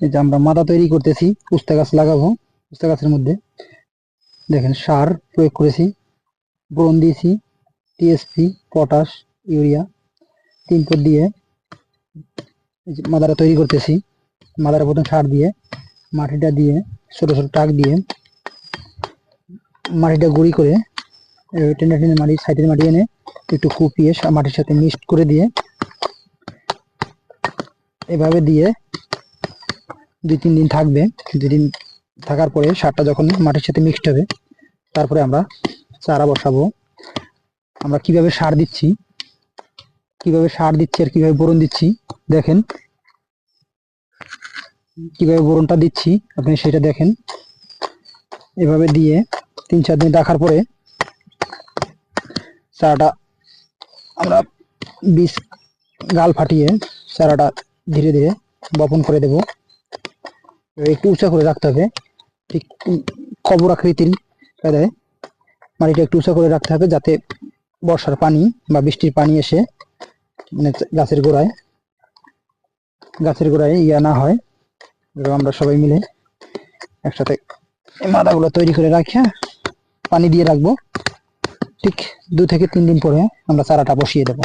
এই যে আমরা মাদা তৈরি করতেছি পুস্তা গাছ লাগাবো পুস্তা গাছের মধ্যে। দেখেন, সার প্রয়োগ করেছি, বোরন দিয়েছি, টিএসপি, পটাশ, ইউরিয়া, তিন পর দিয়ে মাদারা তৈরি করতেছি। মাদারা প্রথম সার দিয়ে, মাটিটা দিয়ে, ছোট ছোট টাক দিয়ে, মাটিটা গুঁড়ি করে টেনে টেনে মাটি, সাইডের মাটি এনে একটু কুপিয়ে মাটির সাথে মিক্সড করে দিয়ে, এভাবে দিয়ে দুই তিন দিন থাকবে। দুই দিন থাকার পরে সারটা যখন মাটির সাথে মিক্সড হবে, তারপরে আমরা চারা বসাবো। আমরা কীভাবে সার দিচ্ছি, কীভাবে সার দিচ্ছি আর কীভাবে বোরন দিচ্ছি, দেখেন। কীভাবে বোরনটা দিচ্ছি, আপনি সেটা দেখেন। এভাবে দিয়ে তিন চার দিন রাখার পরে চারাটা আমরা বীজ গাল ফাটিয়ে চারাটা ধীরে ধীরে বপন করে দেব। একটু উঁচা করে রাখতে হবে। ঠিক কবর আকৃতির মাটিটা একটু উঁচা করে রাখতে হবে যাতে বর্ষার পানি বা বৃষ্টির পানি এসে মানে গাছের গোড়ায় গাছের গোড়ায় ইয়া না হয়। আমরা সবাই মিলে একসাথে মাদাগুলো তৈরি করে রাখে পানি দিয়ে রাখব। ঠিক দু থেকে তিন দিন পরে আমরা চারাটা বসিয়ে দেবো।